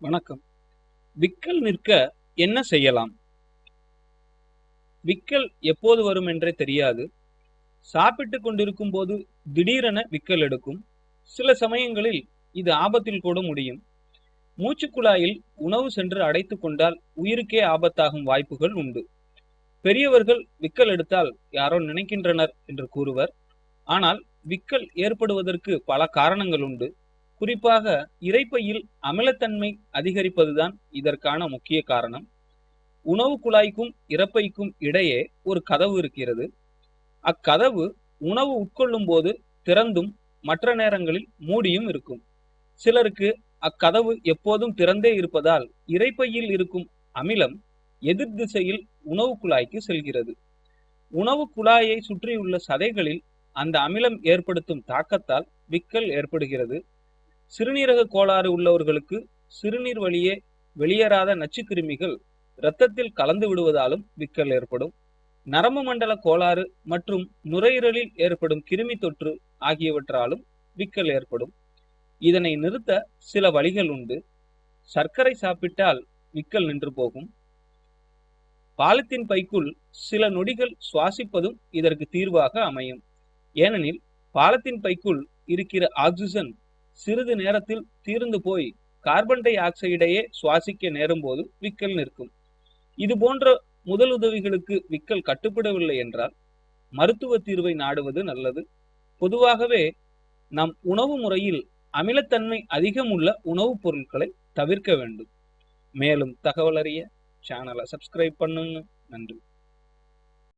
வணக்கம். விக்கல் நிற்க என்ன செய்யலாம்? விக்கல் எப்போது வரும் என்றே தெரியாது. சாப்பிட்டு கொண்டிருக்கும் போது திடீரென விக்கல் எடுக்கும். சில சமயங்களில் இது ஆபத்தில் கூட முடியும். மூச்சுக்குழாயில் உணவு சென்று அடைத்து கொண்டால் உயிருக்கே ஆபத்தாகும் வாய்ப்புகள் உண்டு. பெரியவர்கள் விக்கல் எடுத்தால் யாரோ நினைக்கின்றனர் என்று கூறுவர். ஆனால் விக்கல் ஏற்படுவதற்கு பல காரணங்கள் உண்டு. குறிப்பாக இறைப்பையில் அமிலத்தன்மை அதிகரிப்பதுதான் இதற்கான முக்கிய காரணம். உணவு குழாய்க்கும் இறப்பைக்கும் இடையே ஒரு கதவு இருக்கிறது. அக்கதவு உணவு உட்கொள்ளும் போது திறந்தும் மற்ற நேரங்களில் மூடியும் இருக்கும். சிலருக்கு அக்கதவு எப்போதும் திறந்தே இருப்பதால் இறைப்பையில் இருக்கும் அமிலம் எதிர் திசையில் உணவு குழாய்க்கு செல்கிறது. உணவு குழாயை சுற்றியுள்ள சதைகளில் அந்த அமிலம் ஏற்படுத்தும் தாக்கத்தால் விக்கல் ஏற்படுகிறது. சிறுநீரக கோளாறு உள்ளவர்களுக்கு சிறுநீர் வழியே வெளியேறாத நச்சுக்கிருமிகள் இரத்தத்தில் கலந்து விடுவதாலும் விக்கல் ஏற்படும். நரம்பு மண்டல கோளாறு மற்றும் நுரையீரலில் ஏற்படும் கிருமி தொற்று ஆகியவற்றாலும் விக்கல் ஏற்படும். இதனை நிறுத்த சில வழிகள் உண்டு. சர்க்கரை சாப்பிட்டால் விக்கல் நின்று போகும். பாலத்தின் பைக்குள் சில நொடிகள் சுவாசிப்பதும் இதற்கு தீர்வாக அமையும். ஏனெனில் பாலத்தின் பைக்குள் இருக்கிற ஆக்சிஜன் சிறிது நேரத்தில் தீர்ந்து போய் கார்பன் டை ஆக்சைடையே சுவாசிக்க நேரும் போது விக்கல் நிற்கும். இது போன்ற முதலுதவிகளுக்கு விக்கல் கட்டுப்படவில்லை என்றால் மருத்துவ தீர்வை நாடுவது நல்லது. பொதுவாகவே நம் உணவு முறையில் அமிலத்தன்மை அதிகம் உள்ள உணவுப் பொருட்களை தவிர்க்க வேண்டும். மேலும் தகவல் அறிய சேனலை சப்ஸ்கிரைப் பண்ணுங்க. நன்றி.